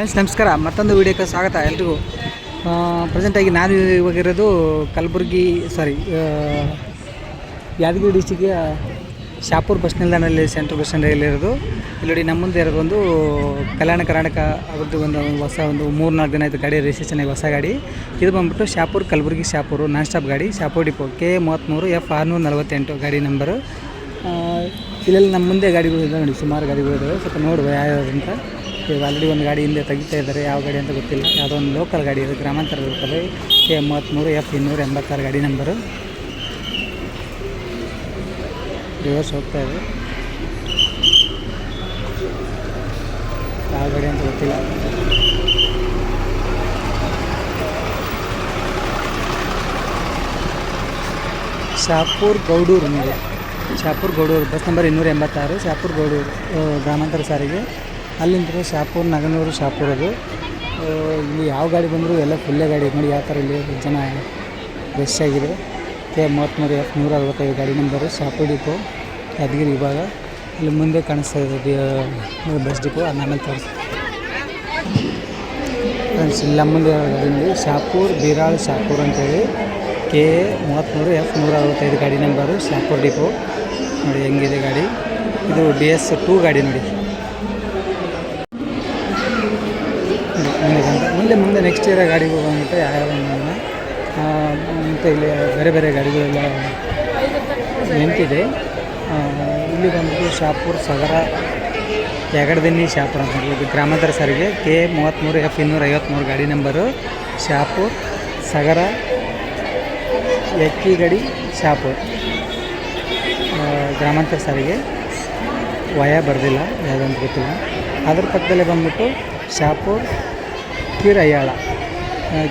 Friends, ನಮಸ್ಕಾರ. ಮತ್ತೊಂದು ವಿಡಿಯೋಕ್ಕೆ ಸ್ವಾಗತ ಎಲ್ರಿಗೂ. ಪ್ರೆಸೆಂಟಾಗಿ ನಾನು ಇವಾಗಿರೋದು ಕಲಬುರಗಿ ಸಾರಿ ಯಾದಗಿರಿ ಡಿಸ್ಟಿಕ್ಗೆ ಶಾಪುರ್ ಬಸ್ ನಿಲ್ದಾಣದಲ್ಲಿ ಸೆಂಟ್ರಲ್ ಬಸ್ ಸ್ಟ್ಯಾಂಡಲ್ಲಿರೋದು ಇಲ್ಲಿ ನೋಡಿ ನಮ್ಮ ಮುಂದೆ ಇರೋದು ಒಂದು ಕಲ್ಯಾಣ ಕರ್ನಾಟಕ ಅವ್ರದ್ದು ಒಂದು ಹೊಸ ಒಂದು ಮೂರು ನಾಲ್ಕು ದಿನ ಆಯಿತು ಗಾಡಿ ರಿಜಿಸ್ಟ್ರೇಷನ್ ಹೊಸ ಗಾಡಿ. ಇದು ಬಂದ್ಬಿಟ್ಟು ಶಾಪುರ್, ಕಲಬುರಗಿ ಶಾಪುರು ನಾನ್ ಸ್ಟಾಪ್ ಗಾಡಿ. ಶಾಪುರ್ ಡಿಪೋ ಕೆ ಮೂವತ್ತ್ಮೂರು ಎಫ್ ಆರುನೂರ ನಲವತ್ತೆಂಟು ಗಾಡಿ ನಂಬರು ಇಲ್ಲೆಲ್ಲಿ ನಮ್ಮ ಮುಂದೆ ಗಾಡಿಗಳು ಇದ್ದಾವೆ ನೋಡಿ, ಸುಮಾರು ಗಾಡಿಗಳು ಇದ್ದಾವೆ ಸ್ವಲ್ಪ ನೋಡುವ ಯಾವ್ಯಾವ ಅಂತ. ಈಗ ಆಲ್ರೆಡಿ ಒಂದು ಗಾಡಿ ಹಿಂದೆ ತೆಗಿತಾ ಇದ್ದಾರೆ. ಯಾವ ಗಾಡಿ ಅಂತ ಗೊತ್ತಿಲ್ಲ. ಯಾವುದೋ ಒಂದು ಲೋಕಲ್ ಗಾಡಿ ಇದು. ಗ್ರಾಮಾಂತರ ಲೋಕಲ್ ಕೆ ಮೂವತ್ತ್ಮೂರು ಎಫ್ ಇನ್ನೂರ ಎಂಬತ್ತಾರು ಗಾಡಿ ನಂಬರು ರಿವರ್ಸ್ ಹೋಗ್ತಾ ಇದೆ. ಯಾವ ಗಾಡಿ ಅಂತ ಗೊತ್ತಿಲ್ಲ. ಶಾಪುರ್ ಗೌಡೂರು ಮೇಲೆ ಶಾಪೂರ್ ಗೌಡೂರು. ಬಸ್ ನಂಬರ್ ಇನ್ನೂರ ಎಂಬತ್ತಾರು. ಶಾಪೂರ್ ಗೌಡೂರು ಗ್ರಾಮಾಂತರ ಸಾರಿಗೆ. ಅಲ್ಲಿಂದ ಶಾಪೂರ್ ನಗನೂರು ಶಾಪೂರ್ ಅದು ಇಲ್ಲಿ ಯಾವ ಗಾಡಿ ಬಂದರೂ ಎಲ್ಲ ಫುಲ್ಲೇ ಗಾಡಿ. ನೋಡಿ ಯಾವ ಥರ ಇಲ್ಲಿ ಜನ ರಶ್ ಆಗಿದೆ. ಕೆ ಮೂವತ್ತ್ಮೂರು ಎಫ್ ನೂರ ಅರವತ್ತೈದು ಗಾಡಿ ನಂಬರು ಶಾಪೂರ್ ಡಿಪೋ ಯಾದಗಿರಿ ವಿಭಾಗ. ಇಲ್ಲಿ ಮುಂದೆ ಕಾಣಿಸ್ತಾ ಇದೆ ಬಸ್ ಡಿಪೋ. ಅದನ್ನ ತೋರಿಸ್ತೀನಿ. ಫ್ರೆಂಡ್ಸ್ ಇಲ್ಲಿ ಮುಂದೆ ಗಾಡಿ ಶಾಪೂರ್ ಬಿರಾಳ್ ಶಾಪೂರ್ ಅಂತೇಳಿ. ಕೆ ಮೂವತ್ತ್ಮೂರು ಎಫ್ ನೂರ ಅರವತ್ತೈದು ಗಾಡಿ ನಂಬರು ಶಾಪೂರ್ ಡಿಪೋ. ನೋಡಿ ಹೆಂಗಿದೆ ಗಾಡಿ. ಇದು ಡಿ ಎಸ್ ಟೂ ಗಾಡಿ ನೋಡಿ, ಮುಂದೆ ಬಂದ ಮುಂದೆ ಮುಂದೆ ನೆಕ್ಸ್ಟ್ ಇರೋ ಗಾಡಿಗಳು ಬಂದ್ಬಿಟ್ಟು ಯಾವ್ಯಾವ ಮತ್ತು ಇಲ್ಲಿ ಬೇರೆ ಬೇರೆ ಗಾಡಿಗಳೆಲ್ಲ ನಿಂತಿದೆ. ಇಲ್ಲಿ ಬಂದ್ಬಿಟ್ಟು ಶಾಪುರ್, ಸಗರ, ಯಗಡದಿನ್ನಿ ಶಾಪುರ್ ಅಂತ ಇದು ಗ್ರಾಮಾಂತರ ಸಾರಿಗೆ, ಕೆ ಮೂವತ್ತ್ಮೂರು ಎಫ್ ಇನ್ನೂರ ಐವತ್ತ್ಮೂರು ಗಾಡಿ ನಂಬರು ಶಾಪುರ್, ಸಗರ ಎಕ್ಕಿಗಡಿ ಶಾಪುರ್. ಗ್ರಾಮಾಂತರ ಸಾರಿಗೆ ವಯ ಬರೆದಿಲ್ಲ ಯಾವುದಂತ ಗೊತ್ತಿಲ್ಲ. ಅದ್ರ ಪಕ್ಕದಲ್ಲೇ ಬಂದ್ಬಿಟ್ಟು ಶಾಪುರ್, ಕಿರಯ್ಯಾಳ.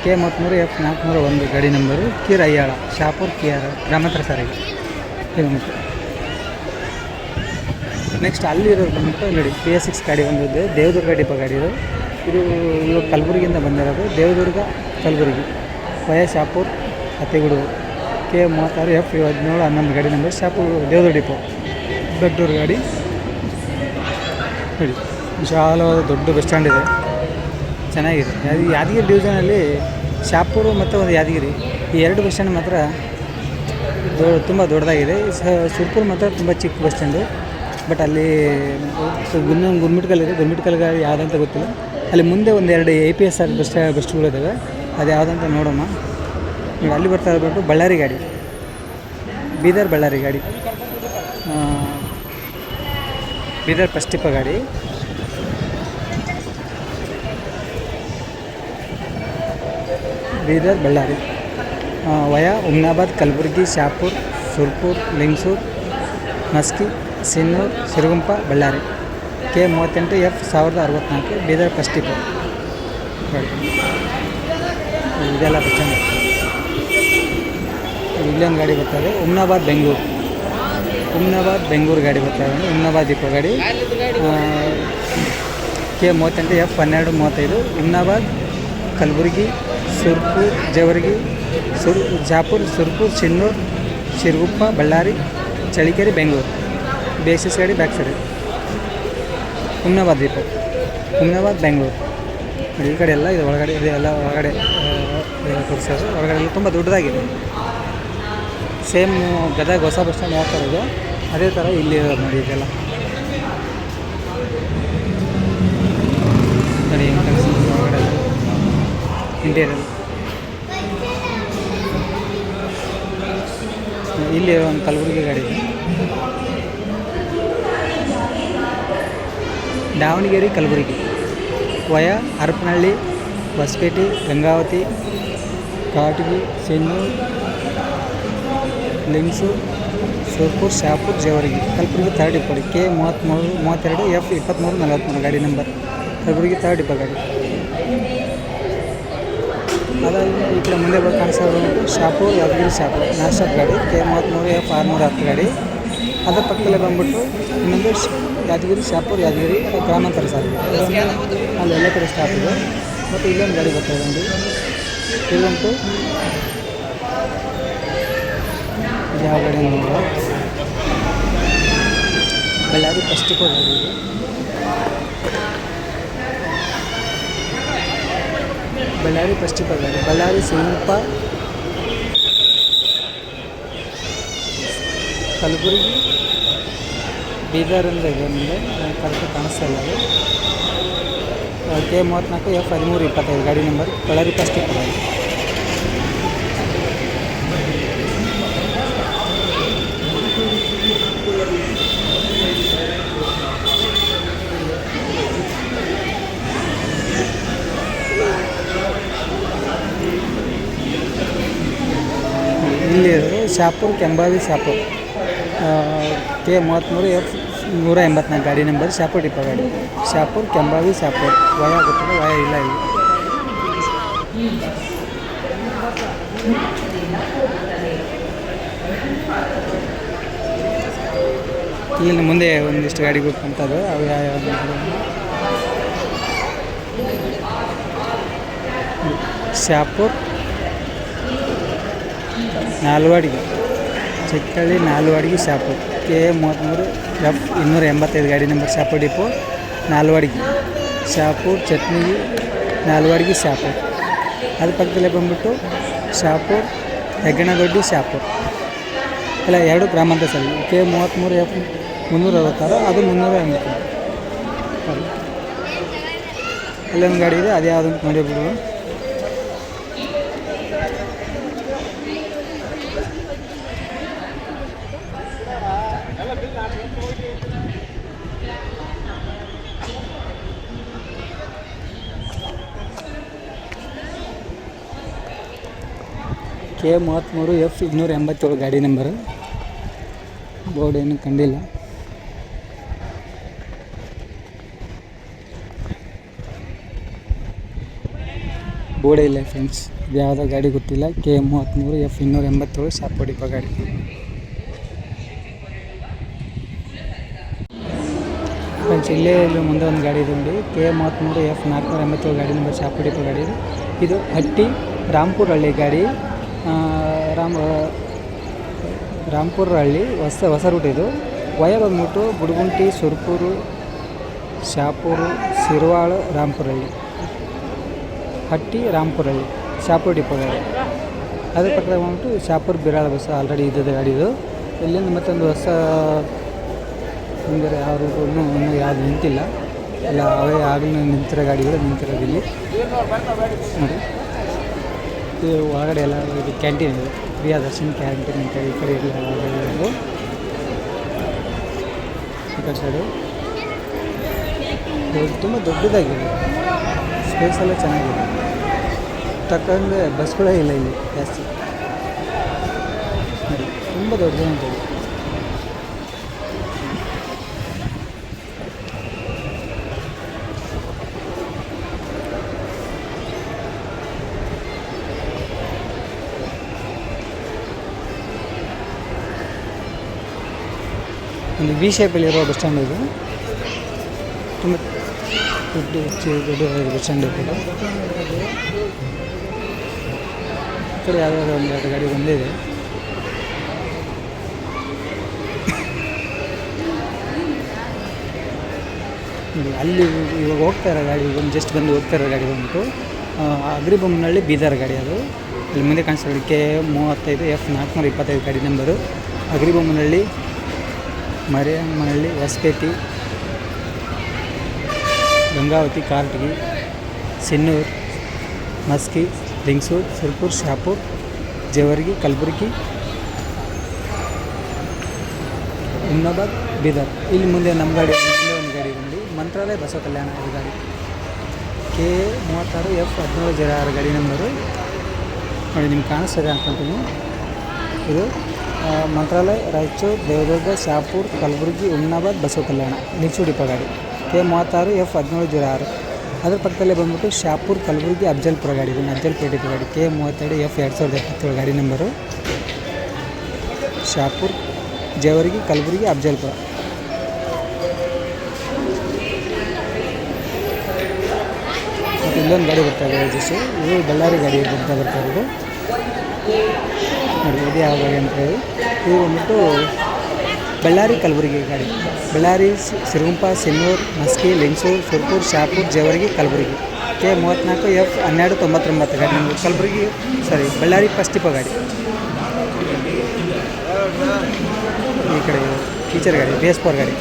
ಕೆ ಮೂವತ್ತ್ಮೂರು ಎಫ್ ನಾಲ್ಕುನೂರ ಒಂದು ಗಾಡಿ ನಂಬರು ಕಿರ್ ಅಯ್ಯಾಳ ಶಾಪುರ್ ಆರ್ ಗ್ರಾಮಾಂತರ ಸಾರಿಗೆ. ಕಿಲೋಮೀಟ್ರ್ ನೆಕ್ಸ್ಟ್ ಅಲ್ಲಿರೋದು ಬಂದ್ಬಿಟ್ಟು ನೋಡಿ ಪಿ ಎಸ್ ಸಿಕ್ಸ್ ಗಾಡಿ ಬಂದಿದೆ, ದೇವದುರ್ಗ ಡಿಪ ಗಾಡಿ ಇದು. ಇದು ಇವಾಗ ಕಲಬುರಗಿಯಿಂದ ಬಂದಿರೋದು, ದೇವದುರ್ಗ ಕಲಬುರಗಿ, ವಯ ಶಾಪುರ್ ಅತಿಗುಡು ಕೆ ಮೂವತ್ತಾರು ಎಫ್ ಹದಿನೇಳು ಹನ್ನೊಂದು ಗಾಡಿ ನಂಬರ್, ಶಾಪುರ್ ದೇವದುರ್ಗ ಡಿಪೋ. ದೊಡ್ಡೂರು ಗಾಡಿ. ನೋಡಿ, ವಿಶಾಲವಾದ ದೊಡ್ಡ ಬಸ್ ಸ್ಟ್ಯಾಂಡ್ ಇದೆ. ಚೆನ್ನಾಗಿದೆ ಅದು ಯಾದಗಿರಿ ಡಿವಿಷನಲ್ಲಿ ಶಾಪುರು ಮತ್ತು ಒಂದು ಯಾದಗಿರಿ, ಈ ಎರಡು ಬಸ್ ಸ್ಟ್ಯಾಂಡ್ ಮಾತ್ರ ದೊ, ತುಂಬ ದೊಡ್ಡದಾಗಿದೆ. ಸುರ್ಪುರ್ ಮಾತ್ರ ತುಂಬ ಚಿಕ್ಕ ಬಸ್ ಸ್ಟ್ಯಾಂಡು ಬಟ್ ಅಲ್ಲಿ ಇನ್ನೊಂದು ಗುರ್ಮಿಟ್ಕಲ್ ಇದೆ. ಗುರ್ಮಿಟ್ಕಲ್ ಗಾಡಿ ಯಾವುದಂತ ಗೊತ್ತಿಲ್ಲ. ಅಲ್ಲಿ ಮುಂದೆ ಒಂದು ಎರಡು A P S R bus ಬಸ್ಗಳು ಇದ್ದಾವೆ ಅದು ಯಾವುದಂತ ನೋಡೋಣ. ನೀವು ಅಲ್ಲಿ ಬರ್ತಾ ಇರಬೇಕು ಬಳ್ಳಾರಿ ಗಾಡಿ. ಬೀದರ್ ಬಳ್ಳಾರಿ ಗಾಡಿ. ಬೀದರ್ ಪಸ್ಟಿಪ ಗಾಡಿ. ಬೀದರ್, ಬಳ್ಳಾರಿ. ವಯಾ, ಉಮ್ನಾಬಾದ್, ಕಲಬುರಗಿ, ಶಾಪುರ್, ಸುರ್ಪುರ್, ಲಿಂಗ್ಸೂರ್, ಮಸ್ಕಿ, ಸಿನ್ನೂರ್, ಸಿರುಗುಂಪ, ಬಳ್ಳಾರಿ. ಕೆ ಮೂವತ್ತೆಂಟು ಎಫ್ ಸಾವಿರದ ಅರವತ್ತ್ನಾಲ್ಕು ಬೀದರ್ ಪಸ್ಟಿಪು ಇದೆಲ್ಲ ಬಸ್ ಇಲ್ಲೊಂದು ಗಾಡಿ ಬರ್ತದೆ ಉಮ್ನಾಬಾದ್, ಬೆಂಗಳೂರು. ಉಮ್ನಾಬಾದ್, ಬೆಂಗಳೂರು ಗಾಡಿ ಬರ್ತಾ ಇದೆ. ಉಮ್ನಾಬಾದ್ ಡಿಪೋ ಗಾಡಿ. ಕೆ ಮೂವತ್ತೆಂಟು ಎಫ್ ಹನ್ನೆರಡು ಮೂವತ್ತೈದು. ಉಮ್ನಾಬಾದ್, ಕಲಬುರಗಿ ಸುರ್ಪುರ್ ಜವರ್ಗಿ, ಸುರ್, ಜಾಪುರ್ ಸುರ್ಪುರ್ ಚಿನ್ನೂರ್ ಶಿರಗುಪ್ಪ, ಬಳ್ಳಾರಿ, ಚಳಿಕೆರೆ, ಬೆಂಗಳೂರು. ಬೇಸಿಸ್ ಗಾಡಿ back side Humnabad depot Humnabad Bengaluru. ಈ ಕಡೆ ಎಲ್ಲ ಇದು, ಒಳಗಡೆ, ಇದೆ ಎಲ್ಲ ಒಳಗಡೆ ತೋರಿಸೋದು ಒಳಗಡೆ ಎಲ್ಲ ತುಂಬ ದೊಡ್ಡದಾಗಿದೆ. ಸೇಮ್ ಗದಗ ಹೊಸ ಬಸ್ ಸ್ಟ್ಯಾಂಡ್ ಥರ ಇದೆ? ಅದೇ ಥರ ಇಲ್ಲಿ ಇರೋದು ನೋಡಿ ಇದೆಲ್ಲ. ಇಂಟೀರಿಯರ್ ಇಲ್ಲಿ ಒಂದು ಕಲಬುರಗಿ ಗಾಡಿ ಇದೆ. ದಾವಣಗೆರೆ ಕಲಬುರಗಿ. ವಯ ಹರಪನಹಳ್ಳಿ ಹೊಸಪೇಟೆ ಗಂಗಾವತಿ, ಕಾಟಗಿ ಸಿನ್ನೂರು ಲಿಂಗ್ಸು, ಸೋಪುರ್, ಶಾಪುರ್, ಜೇವರ್ಗಿ. ಕಲಬುರಗಿ ಥರ್ಡ್ ಇಪ್ಪಡಿ ಕೆ ಮೂವತ್ತ್ಮೂರು ಮೂವತ್ತೆರಡು, ಎಫ್ ಇಪ್ಪತ್ತ್ಮೂರು ನಲವತ್ತ್ಮೂರು ಗಾಡಿ ನಂಬರ್. ಕಲಬುರಗಿ ಥರ್ಡ್ ಇಪ್ಪ ಗಾಡಿ. ಅದಾಗಿ ಈ ಕಡೆ ಮುಂದೆ ಬಂದು ಕಾಣಿಸೋದು ಶಾಪು, ಯಾದಗಿರಿ ಶಾಪು. ನಾಶಾಪ್ ಗಾಡಿ ಕೆ ಮೂವತ್ತ್ಮೂರು ಎಫ್ ಆರುನೂರ ಹತ್ತು ಗಾಡಿ. ಅದರ ಪಕ್ಕದಲ್ಲೇ ಬಂದ್ಬಿಟ್ಟು ಇನ್ನೊಂದು ಯಾದಗಿರಿ ಶಾಪುರ್ ಯಾದಗಿರಿ ಗ್ರಾಮಾಂತರ ಸಾರಿಗೆ ಅಲ್ಲಿ ಎಲ್ಲ ಕಡೆ ಸ್ಟಾಪ್ ಇದೆ. ಮತ್ತು ಇಲ್ಲೊಂದು ಗಾಡಿ ಬರ್ತಾ ಇದೆ ನೋಡಿ. ಇಲ್ಲಂತೂ ಯಾವ ಗಾಡಿ ನೋಡುವ ಬಳ್ಳಾರಿ ಫಸ್ಟ್ ಗಾಡಿ ಇದು ಬಳ್ಳಾರಿ ಫಸ್ಟ್ ಬಳ್ಳಾರಿ ಬಳ್ಳಾರಿ ಶಿವಪ್ಪ ಕಲಬುರಗಿ ಬೀದರಿಂದ ಇದೆ ಮುಂದೆ. ಕರೆಕ್ಟ್ ಕಾಣಿಸ್ತಾ ಇಲ್ಲ ಕೆ ಮೂವತ್ತ್ನಾಲ್ಕು ಎಫ್ ಹದಿಮೂರು ಇಪ್ಪತ್ತೈದು ಗಾಡಿ ನಂಬರ್ ಬಳ್ಳಾರಿ ಫಸ್ಟ್ ಗಾಡಿ ಇಲ್ಲಿ ಶಾಪುರ್, ಕೆಂಬಾವಿ ಶಾಪುರ್. ಕೆ ಮೂವತ್ತ್ಮೂರು ಎಫ್ ನೂರ ಎಂಬತ್ನಾಲ್ಕು ಗಾಡಿ ನಂಬರ್ ಶಾಪುರ್ ಟಿಪ್ಪ ಗಾಡಿ. ಶಾಪುರ್, ಕೆಂಬಾವಿ ಶಾಪುರ್. ವಯ ಗೊತ್ತಿಲ್ಲ ವಯ ಇಲ್ಲ ಇಲ್ಲಿ. ಇಲ್ಲಿನ ಮುಂದೆ ಒಂದಿಷ್ಟು ಗಾಡಿ ಕಾಣ್ತವೆ ಅವು ಯಾವ ಶಾಪುರ್ ನಾಲ್ವಾಡಿಗೆ. ಚಿಕ್ಕಳ್ಳಿ ನಾಲ್ವಾಡಿಗೆ ಶಾಪು. ಕೆ ಮೂವತ್ತ್ಮೂರು ಎಫ್ ಇನ್ನೂರ ಎಂಬತ್ತೈದು ಗಾಡಿ ನಂಬರ್ ಶಾಪು ಡಿಪೋ, ನಾಲ್ವಾಡಿಗೆ. ಶಾಪು ಚಟ್ನಿ ನಾಲ್ವಾಡಿಗೆ ಶಾಪು. ಅದ್ರ ಪಕ್ಕದಲ್ಲೇ ಬಂದ್ಬಿಟ್ಟು ಶಾಪು ಹೆಗ್ಗಣದೊಡ್ಡಿ ಶಾಪು. ಇಲ್ಲ ಎರಡು ಗ್ರಾಮಾಂತರ ಸರ್. ಕೆ ಮೂವತ್ತ್ಮೂರು ಎಫ್ ಮುನ್ನೂರ ಅರವತ್ತಾರು, ಅದು ಮುನ್ನೂರ ಎಂಬತ್ತು. ಅಲ್ಲೊಂದು ಗಾಡಿ ಇದೆ, ಅದು ಯಾವುದು ನೋಡಿ ಬಿಡು ಕೆ ಮೂವತ್ತ್ಮೂರು ಎಫ್ ಇನ್ನೂರ ಎಂಬತ್ತೇಳು ಗಾಡಿ ನಂಬರು. ಬೋರ್ಡ್ ಏನು ಕಂಡಿಲ್ಲ. ಬೋರ್ಡೇ ಇಲ್ಲ ಫ್ರೆಂಡ್ಸ್ ಇದು ಯಾವುದೋ ಗಾಡಿ ಗೊತ್ತಿಲ್ಲ. ಕೆ ಮೂವತ್ತ್ಮೂರು ಎಫ್ ಇನ್ನೂರ ಎಂಬತ್ತೇಳು ಸಾಪೋಡಿಪ ಗಾಡಿ. ಫ್ರೆಂಡ್ಸ್ ಇಲ್ಲೇ ಇಲ್ಲಿ ಮುಂದೆ ಒಂದು ಗಾಡಿ ಇದೆ ನೋಡಿ. ಕೆ ಮೂವತ್ತ್ಮೂರು ಎಫ್ ನಾಲ್ಕುನೂರ ಎಂಬತ್ತೇಳು ಗಾಡಿ ನಂಬರ್ ಶಾಪುಡಿಪ ಗಾಡಿ ಇದು ಹಟ್ಟಿ ರಾಮ್ಪುರ ಹಳ್ಳಿ ಗಾಡಿ. ರಾಮ್, ರಾಮ್ಪುರ ಹಳ್ಳಿ, ಹೊಸ ಹೊಸ ರೂಟ್ ಇದು. ವಯ ಬಂದ್ಬಿಟ್ಟು ಗುಡುಗುಂಟಿ ಸುರ್ಪೂರು, ಶಾಪೂರು, ಸಿರ್ವಾಳ ರಾಂಪುರಹಳ್ಳಿ ಹಟ್ಟಿ, ರಾಮ್ಪುರ ಹಳ್ಳಿ. ಶಾಪುರ ಡಿಪೋದಲ್ಲಿ ಅದ್ರ ಪಕ್ಕದ ಬಂದ್ಬಿಟ್ಟು ಶಾಪುರ ಬಿರಾಳ ಬಸ್ ಆಲ್ರೆಡಿ ಇದ್ದದ ಗಾಡಿ ಇದು ಇಲ್ಲಿಂದ ಮತ್ತೊಂದು ಹೊಸ, ಅಂದರೆ ಯಾವ ರೂಟು ಇನ್ನೂ ಯಾವುದು ನಿಂತಿಲ್ಲ. ಎಲ್ಲ ಅವೇ ಆಗಲೂ ನಿಂತಿರೋ ಗಾಡಿಗಳು ನಿಂತಿರೋದಿಲ್ಲಿ ನೋಡಿ. ಇದು ಒಳಗಡೆ ಎಲ್ಲ ಇದು ಕ್ಯಾಂಟೀನ್ ಇದೆ. ಪ್ರಿಯದರ್ಶನ್ ಕ್ಯಾಂಟೀನ್ ಅಂತ ಈ ಕಡೆ ಇಲ್ಲ ಈ ಸೈಡು. ತುಂಬ ದೊಡ್ಡದಾಗಿದೆ. ಸ್ಪೇಸ್ ಎಲ್ಲ ಚೆನ್ನಾಗಿದೆ. ತಕ್ಕಂಗೆ ಬಸ್ಗಳೇ ಇಲ್ಲ ಇಲ್ಲಿ ಜಾಸ್ತಿ. ತುಂಬ ದೊಡ್ಡದಂತ ಒಂದು ವಿ ಶೇಪಲ್ಲಿರೋ ಬಸ್ ಸ್ಟ್ಯಾಂಡ್ ಇದು. ತುಂಬ ದೊಡ್ಡ ದೊಡ್ಡ ಬಸ್ ಸ್ಟ್ಯಾಂಡ್ ಕೂಡ. ಈ ಕಡೆ ಯಾವ್ದಾದ್ರು ಒಂದು ಎರಡು ಗಾಡಿ ಬಂದಿದೆ. ಅಲ್ಲಿ ಇವಾಗ ಹೋಗ್ತಾ ಇರೋ ಗಾಡಿ ಒಂದು ಜಸ್ಟ್ ಬಂದು ಹೋಗ್ತಾ ಇರೋ ಗಾಡಿ ಬಂದ್ಬಿಟ್ಟು ಅಗ್ರಿ ಅಗ್ರಿಬೊಮ್ಮನಹಳ್ಳಿ ಬೀದರ್ ಗಾಡಿ ಅದು. ಇಲ್ಲಿ ಮುಂದೆ ಕಾಣಿಸ್ತಾ ಕೆ ಮೂವತ್ತೈದು ಎಫ್ ನಾಲ್ಕುನೂರ ಇಪ್ಪತ್ತೈದು ಗಾಡಿ ನಂಬರು ಅಗ್ರಿಬೊಮ್ಮನಹಳ್ಳಿ ಮರಿಯಮ್ಮನಹಳ್ಳಿ ಹೊಸಪೇಟೆ ಗಂಗಾವತಿ, ಕಾರ್ಟಗಿ, ಸಿನ್ನೂರು, ಮಸ್ಕಿ, ಲಿಂಗ್ಸೂರು, ಸುರ್ಪುರ್, ಶಾಪುರ್, ಜೇವರ್ಗಿ, ಕಲಬುರಗಿ, ಹುಮ್ನಾಬಾದ್, ಬೀದರ್. ಇಲ್ಲಿ ಮುಂದೆ ನಮ್ಮ ಗಾಡಿ ಮುಂದೆ ಒಂದು ಗಾಡಿ ಬಂದು ಮಂತ್ರಾಲಯ ಬಸವ ಕಲ್ಯಾಣ ಇದು ಗಾಡಿ. ಕೆ ಮೂವತ್ತಾರು ಎಫ್ ಹದಿನೇಳು ಜೀರೋ ಆರು ಗಾಡಿ ನಂಬರು. ನೋಡಿ, ನಿಮ್ಗೆ ಕಾಣಿಸ್ತದೆ ಅನ್ಕೊಂತೀನಿ ಇದು ಮಂತ್ರಾಲಯ, ರಾಯಚೂರು, ದೇವದುರ್ಗ, ಶಾಪುರ್, ಕಲಬುರಗಿ ಹುಮ್ನಾಬಾದ್ ಬಸವ ಕಲ್ಯಾಣ. ಲಿಂಚು ಪಗಾಡಿ. ಗಾಡಿ ಕೆ ಮೂವತ್ತಾರು, ಎಫ್ ಹದಿನೇಳು, ಜೀರೋ ಆರು. ಅದರ ಪಕ್ಕದಲ್ಲೇ ಬಂದ್ಬಿಟ್ಟು ಶಾಪುರ್, ಕಲಬುರಗಿ ಅಫ್ಜಲ್ಪುರ ಗಾಡಿ ಇದು ಅಫ್ಜಲ್ಪುರ ಡಿಪೋ ಗಾಡಿ ಕೆ ಮೂವತ್ತೆರಡು, ಎಫ್ ಎರಡು ಸಾವಿರದ ಎಪ್ಪತ್ತೇಳು ಗಾಡಿ ನಂಬರು. ಶಾಪುರ್, ಜೇವರ್ಗಿ, ಕಲಬುರಗಿ ಅಫ್ಜಲ್ಪುರ ಮತ್ತು ಇಲ್ಲೊಂದು ಗಾಡಿ ಬರ್ತಾ ಇದೆ ಜಸ್ಟ್ ಇದು ಬಳ್ಳಾರಿ ಗಾಡಿ ಬರ್ತಾ ಬರ್ತಾ ಇರೋದು ನೋಡಿ ಯಾವ ಗಾಡಿ ಅಂತ ಹೇಳಿ. ಇದು ಬಂದ್ಬಿಟ್ಟು ಬಳ್ಳಾರಿ ಕಲಬುರಗಿ ಗಾಡಿ. ಬಳ್ಳಾರಿ ಸಿರುಗುಂಪ, ಸಿನ್ನೂರು, ಮಸ್ಕಿ ಲಿಂಗ್ಸೂರು ಸುರ್ಪುರ್, ಶಾಪುರ್, ಜೇವರ್ಗಿ, ಕಲಬುರಗಿ. ಕೆ ಮೂವತ್ತ್ನಾಲ್ಕು ಎಫ್ ಹನ್ನೆರಡು ತೊಂಬತ್ತೊಂಬತ್ತು ಗಾಡಿ. ನಮ್ಮದು ಕಲಬುರಗಿ ಸಾರಿ ಬಳ್ಳಾರಿ ಫಸ್ಟ್ ಟಿಪ ಗಾಡಿ. ಈ ಕಡೆ ಟೀಚರ್ ಗಾಡಿ ಬೇಸ್ ಫೋರ್ ಗಾಡಿ.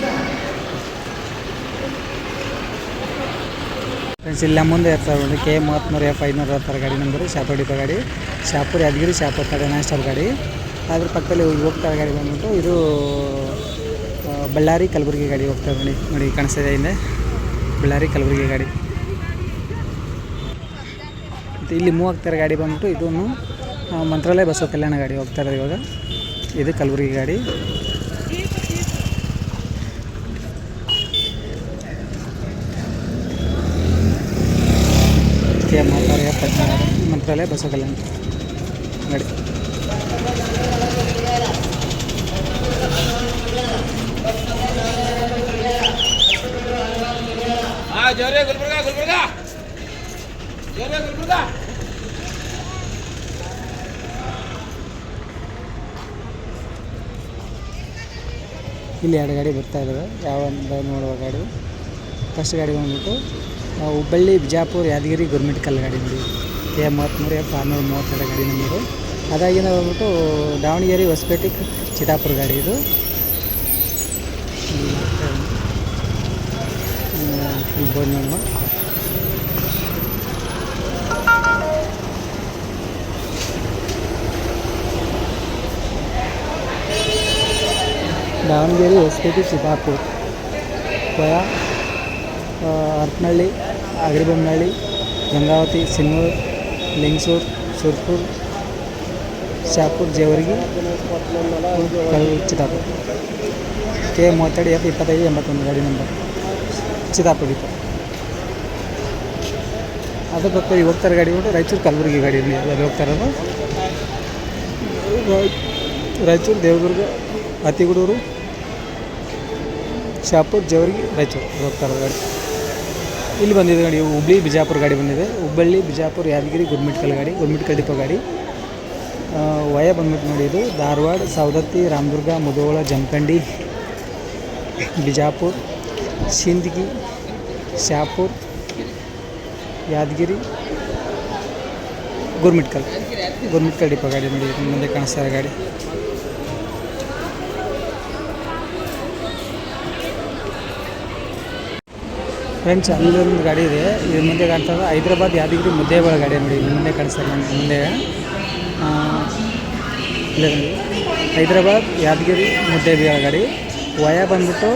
ಫ್ರೆಂಡ್ಸ್ ಇಲ್ಲ, ಮುಂದೆ ಇರ್ತಾರೆ ನೋಡಿ ಕೆ ಮೂವತ್ತ್ಮೂರು ಎಫ್ ಐನೂರ ಅರವತ್ತರ ಗಾಡಿ ನಂಬರು. ಶಾಪುರ್ ಡಿಪ ಗಾಡಿ. ಶಾಪುರ್ ಯಾದಗಿರಿ ಶಾಪುರ್ ಕಡೆ ನ್ಯಾಷನಲ್ ಗಾಡಿ. ಅದ್ರ ಪಕ್ಕದಲ್ಲಿ ಹೋಗ್ತಾ ಗಾಡಿ ಬಂದ್ಬಿಟ್ಟು ಇದು ಬಳ್ಳಾರಿ, ಕಲಬುರಗಿ ಗಾಡಿ ಹೋಗ್ತಾ ನೋಡಿ ನೋಡಿ ಕಾಣಿಸ್ತಿದೆ ಹಿಂದೆ. ಬಳ್ಳಾರಿ, ಕಲಬುರಗಿ ಗಾಡಿ. ಮತ್ತು ಇಲ್ಲಿ ಮೂವ್ ಆಗ್ತಾರೆ ಗಾಡಿ ಬಂದ್ಬಿಟ್ಟು ಇದನ್ನು ಮಂತ್ರಾಲಯ ಬಸವ ಕಲ್ಯಾಣ ಗಾಡಿ ಹೋಗ್ತಾ ಇರೋದು ಇವಾಗ. ಇದು ಕಲಬುರಗಿ ಗಾಡಿ. ರಾಷ್ಟ್ರೀಯ ಮಾತಾರೆಯ ತಜ್ಞರ ಮಂತ್ರಾಲಯ ಬಸವಕಲ್ಯಾಣ ನಡಿ ಗುಲ್ಬರ್ಗ ಇಲ್ಲಿ ಎರಡು ಗಾಡಿ ಬರ್ತಾ ಇದ್ದಾವೆ ಯಾವ ನೋಡುವ ಗಾಡಿ. ಫಸ್ಟ್ ಗಾಡಿ ಬಂದ್ಬಿಟ್ಟು ಹುಬ್ಬಳ್ಳಿ, ಬಿಜಾಪುರ, ಯಾದಗಿರಿ ಗೌರ್ಮೆಂಟ್ ಕಲ್ಲು ಗಾಡಿ ನೋಡಿ. ಕೆ ಮೂವತ್ತ್ಮೂರು ಎಫ್ ಆರ್ನೂರ ಮೂವತ್ತೆರಡು ಗಾಡಿ ನಂಬರು ಅದಾಗಿಂದ ಬಂದ್ಬಿಟ್ಟು ದಾವಣಗೆರೆ, ಹೊಸಪೇಟೆ, ಚಿತ್ತಾಪುರ ಗಾಡಿ ಇದು. ದಾವಣಗೆರೆ, ಹೊಸಪೇಟೆ, ಚಿತ್ತಾಪುರ. ಕೊಯ ಅಗ್ರಿಬೊಮ್ಮನಹಳ್ಳಿ ಗಂಗಾವತಿ, ಸಿನ್ನೂರು, ಲಿಂಗಸೂರು, ಸುರ್ಪುರ್, ಶಾಪುರ್, ಜೇವರ್ಗಿ ಚಿತ್ತಾಪುರ. ಕೆ ಮೂವತ್ತೆರಡು ಎಫ್ ಇಪ್ಪತ್ತೈದು ಎಂಬತ್ತೊಂದು ಗಾಡಿ ನಂಬರ್ ಚಿತ್ತಾಪುರ ಇತ್ತು ಅದು ಪಕ್ಕ ಈಗ ಹೋಗ್ತಾರೆ ಗಾಡಿ ಬಿಟ್ಟು ರಾಯಚೂರು ಕಲಬುರಗಿ ಗಾಡಿ ಅಲ್ಲಿ ಹೋಗ್ತಾ ಇರೋದು ರಾಯ್- ರಾಯಚೂರು, ದೇವದುರ್ಗ ಅತಿಗುಡೂರು ಶಾಪುರ್, ಜೇವರ್ಗಿ, ರಾಯಚೂರು. ಹೋಗ್ತಾರೆ ಗಾಡಿ. ಇಲ್ಲಿ ಬಂದಿದೆ ಗಾಡಿ ಹುಬ್ಳಿ ಬಿಜಾಪುರ ಗಾಡಿ ಬಂದಿದೆ. ಹುಬ್ಬಳ್ಳಿ, ಬಿಜಾಪುರ, ಯಾದಗಿರಿ ಗುರ್ಮಿಟ್ಕಲ್ ಗಾಡಿ ಗುರ್ಮಿಟ್ಕಲ್ ಡಿಪೋ ಗಾಡಿ. ವಯ ಬಂದ್ಬಿಟ್ಟು ನೋಡಿ ಇದು. ಧಾರವಾಡ, ಸವದತ್ತಿ, ರಾಮದುರ್ಗ ಮುಧೋಳ ಜಮಖಂಡಿ, ಬಿಜಾಪುರ, ಸಿಂದಗಿ, ಶಾಪುರ್, ಯಾದಗಿರಿ ಗುರ್ಮಿಟ್ಕಲ್ ಗುರ್ಮಿಟ್ಕಲ್ ಡಿಪೋ ಗಾಡಿ ನೋಡಿ ಮುಂದೆ ಕಾಣಿಸ್ತಾ ಇದೆ ಗಾಡಿ. ಫ್ರೆಂಡ್ಸ್, ಅಲ್ಲೊಂದು ಗಾಡಿ ಇದೆ. ಇದ್ರ ಮುಂದೆ ಕಾಣ್ತದೆ. ಹೈದ್ರಾಬಾದ್ ಯಾದಗಿರಿ ಮುದ್ದೇಬೇಳ ಗಾಡಿ ನೋಡಿ ಮುಂದೆ ಕಾಣಿಸ್ತಾ ನಮ್ಮ ಮುಂದೆ ಹೈದ್ರಾಬಾದ್ ಯಾದಗಿರಿ ಮುದ್ದೇಬೇಳ ಗಾಡಿ. ವಯ ಬಂದ್ಬಿಟ್ಟು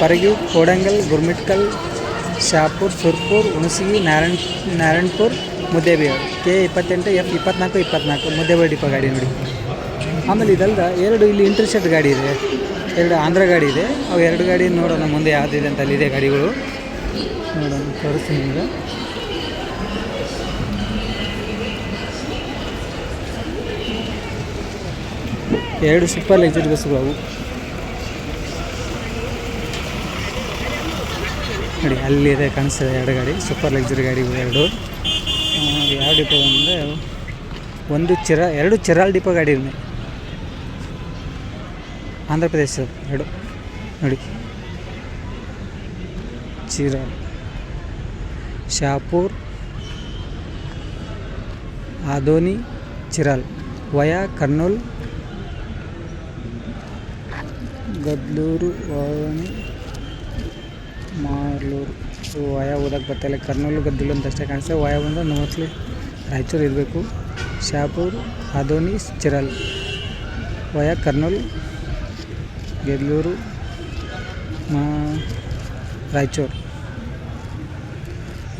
ಪರಗಿ, ಕೋಡಂಗಲ್, ಗುರ್ಮಿಟ್ಕಲ್, ಶಾಪುರ್, ಸುರ್ಪುರ್, ಹುಣಸಗಿ, ನಾರಾಯಣ್, ನಾರಾಯಣ್ಪುರ್ ಮುದ್ದೇಬೇಳ ಕೆ ಇಪ್ಪತ್ತೆಂಟು, ಎಫ್ ಇಪ್ಪತ್ನಾಲ್ಕು ಇಪ್ಪತ್ನಾಲ್ಕು. ಮುದ್ದೇಬೇಳ ಡಿಪೋ ಗಾಡಿ ನೋಡಿ. ಆಮೇಲೆ ಇದಲ್ದ ಎರಡು ಇಲ್ಲಿ ಇಂಟರ್ಸೆಟ್ ಗಾಡಿ ಇದೆ. ಎರಡು ಆಂಧ್ರ ಗಾಡಿ ಇದೆ. ಅವು ಎರಡು ಗಾಡಿ ನೋಡೋಣ ಮುಂದೆ ಯಾವುದಿದೆ ಅಂತ ಅಲ್ಲಿದೆ ಗಾಡಿಗಳು. ನೋಡೋಣ, ತೋರಿಸ್ತೀನಿ ಎರಡು ಸೂಪರ್ ಲಕ್ಸುರಿ ಬಸ್ಗಳು ಅವು. ನೋಡಿ, ಅಲ್ಲಿದೆ ಕಾಣಿಸ್ತದೆ ಎರಡು ಗಾಡಿ ಸೂಪರ್ ಲಕ್ಸುರಿ ಗಾಡಿಗಳು ಎರಡು. ಯಾವ ಡಿಪೋ ಅಂದರೆ, ಒಂದು ಚಿರ, ಎರಡು ಚಿರಾಲ್ ಡಿಪೋ ಗಾಡಿ ಆಂಧ್ರ ಪ್ರದೇಶ ಎರಡು. ನೋಡಿ Chiral Shahpur, Adoni, Chiral. Via, Kurnool. Gadlur Adoni Marlur. So, via ಓದಕ್ಕೆ ಬರ್ತಾಯಿಲ್ಲ ಕರ್ನೂಲು ಗದ್ದಲು ಅಂತ ಅಷ್ಟೇ ಕಾಣಿಸ್ತದೆ ವಯ ಬಂದರೆ ಮೋಸ್ಟ್ಲಿ ರಾಯಚೂರು ಇರಬೇಕು. ಶಾಪುರ್, ಆದೋನಿ, ಚಿರಾಲ್. ವಯಾ, ಕರ್ನೂಲ್ ಗೆಲ್ಲೂರು ಮಾ ರಾಯಚೂರು.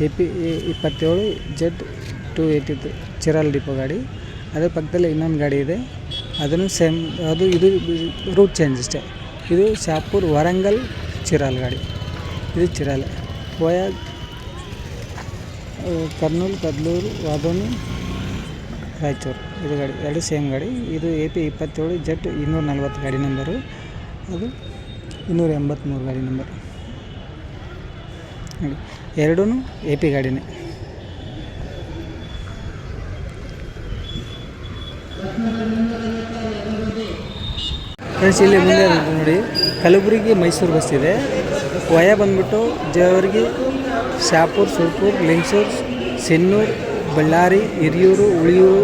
ಎ ಪಿ ಇಪ್ಪತ್ತೇಳು Z two eighty Chiral depot ಗಾಡಿ. ಅದೇ ಪಕ್ಕದಲ್ಲಿ ಇನ್ನೊಂದು ಗಾಡಿ ಇದೆ. ಅದನ್ನು ಸೇಮ್ ಅದು ಇದು ರೂಟ್ ಚೇಂಜ್ ಅಷ್ಟೇ. ಇದು ಶಾಪುರ್ ವರಂಗಲ್ ಚಿರಾಲ್ ಗಾಡಿ. ಇದು ಚಿರಾಲೆ ಹೋಯ ಕರ್ನೂಲ್ ಕದ್ಲೂರು ವಾದೋನಿ, ರಾಯಚೂರು. ಇದು ಗಾಡಿ, ಎರಡು ಸೇಮ್ ಗಾಡಿ. ಇದು ಎ ಪಿ ಇಪ್ಪತ್ತೇಳು ಜೆಟ್ ಇನ್ನೂರ ನಲ್ವತ್ತು ಗಾಡಿ ನಂಬರು ಅದು ಇನ್ನೂರ ಎಂಬತ್ತ್ಮೂರು ಗಾಡಿ ನಂಬರ್ ನೋಡಿ ಎರಡೂ ಎ ಪಿ ಗಾಡಿನೇ. ಫ್ರೆಂಡ್ಸ್, ಇಲ್ಲಿ ಮುಂದೆ ನೋಡಿ, ಕಲಬುರಗಿ ಮೈಸೂರು ಬಸ್ ಇದೆ. ವಯ ಬಂದ್ಬಿಟ್ಟು ಜೇವರ್ಗಿ, ಶಾಪುರ್ ಸುರ್ಪುರ್ ಲಿಂಗಸೂರು, ಸಿನ್ನೂರು, ಬಳ್ಳಾರಿ, ಹಿರಿಯೂರು, ಉಳಿಯೂರು,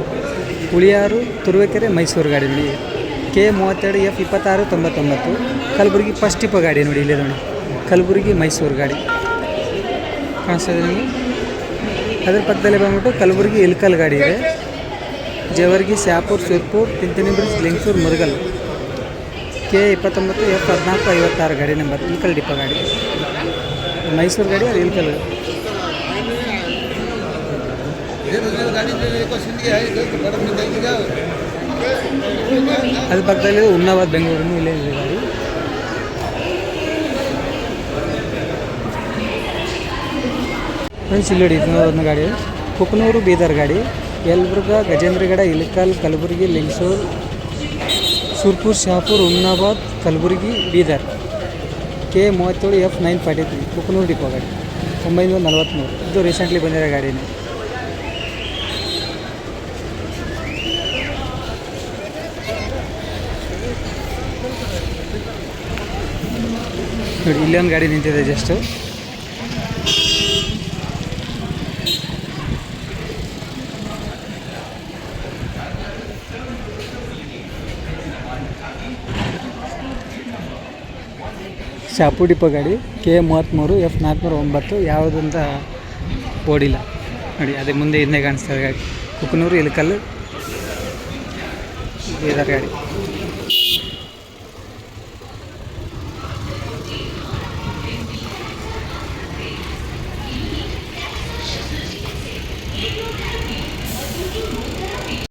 ಉಳಿಯಾರು, ತುರುವೇಕೆರೆ, ಮೈಸೂರು ಗಾಡಿ ನೋಡಿ. ಕೆ ಮೂವತ್ತೆರಡು, ಎಫ್ ಇಪ್ಪತ್ತಾರು, ತೊಂಬತ್ತೊಂಬತ್ತು. ಕಲಬುರಗಿ ಫಸ್ಟ್ ಇಪ್ಪ ಗಾಡಿ ನೋಡಿ ಇಲ್ಲೇ ನೋಡಿ. ಕಲಬುರಗಿ ಮೈಸೂರು ಗಾಡಿ. ಕಾಣಿಸ್ತಾ ಇದೆ ನಿಮಗೆ ಅದ್ರ ಪಕ್ಕದಲ್ಲಿ ಬಂದ್ಬಿಟ್ಟು ಕಲಬುರಗಿ ಇಲ್ಕಲ್ ಗಾಡಿ ಇದೆ. ಜೇವರ್ಗಿ ಶಾಪುರ್ ಸುರ್ಪುರ್, ತಿಂತಿನಿ ಬ್ರಿಡ್ಜ್ ಲಿಂಗ್ಸೂರ್, ಮುರುಗಲ್. ಕೆ ಇಪ್ಪತ್ತೊಂಬತ್ತು ಎಫ್ ಹದಿನಾಲ್ಕು, ಐವತ್ತಾರು ಗಾಡಿ ನಂಬರ್, ಇಲ್ಕಲ್ ಡಿಪ್ಪ ಗಾಡಿ. ಮೈಸೂರು ಗಾಡಿ ಅದು ಇಲ್ಕಲ್ ಅದ್ರ ಪಕ್ಕದಲ್ಲಿ ಉನ್ನಾಬಾದ್ ಬೆಂಗಳೂರಿನ ಇಲ್ಲೇ ಇದೆ ಗಾಡಿ ಫ್ರೆಂಡ್ಸ್ ಇಲ್ಲಿ ನೋಡಿ ಇದು ಒಂದು ಗಾಡಿ. ಕುಕ್ನೂರು ಬೀದರ್ ಗಾಡಿ. ಯಲಬುರ್ಗ, ಗಜೇಂದ್ರಗಡ ಇಲಕಲ್ ಕಲಬುರಗಿ, ಲಿಂಗಸೂರು, ಸುರ್ಪುರ್, ಶಾಪುರ್, ಉಮ್ನಾಬಾದ್, ಕಲಬುರಗಿ, ಬೀದರ್. ಕೆ ಮೂವತ್ತೇಳು F nine forty three Kuknur depot ಗಾಡಿ. ಒಂಬೈನೂರ ನಲ್ವತ್ತ್ಮೂರು ಇದು ರೀಸೆಂಟ್ಲಿ ಬಂದಿರೋ ಗಾಡಿನೇ ನೋಡಿ, ಇಲ್ಲೊಂದು ಗಾಡಿ ನಿಂತಿದೆ ಜಸ್ಟು ಶಾಪು ಡಿಪೋ ಗಾಡಿ, ಕೆ ಮೂವತ್ತ್ಮೂರು ಎಫ್ ನಾಲ್ಕುನೂರ ಒಂಬತ್ತು ಯಾವುದಂತ ಓಡಿಲ್ಲ. ನೋಡಿ, ಅದೇ ಮುಂದೆ ಹಿಂದೆ ಕಾಣಿಸ್ತಾರೆ ಗಾಡಿ. ಕುಕ್ಕನೂರು ಇಲಕಲ್ಲು ಬೀದರ್ ಗಾಡಿ.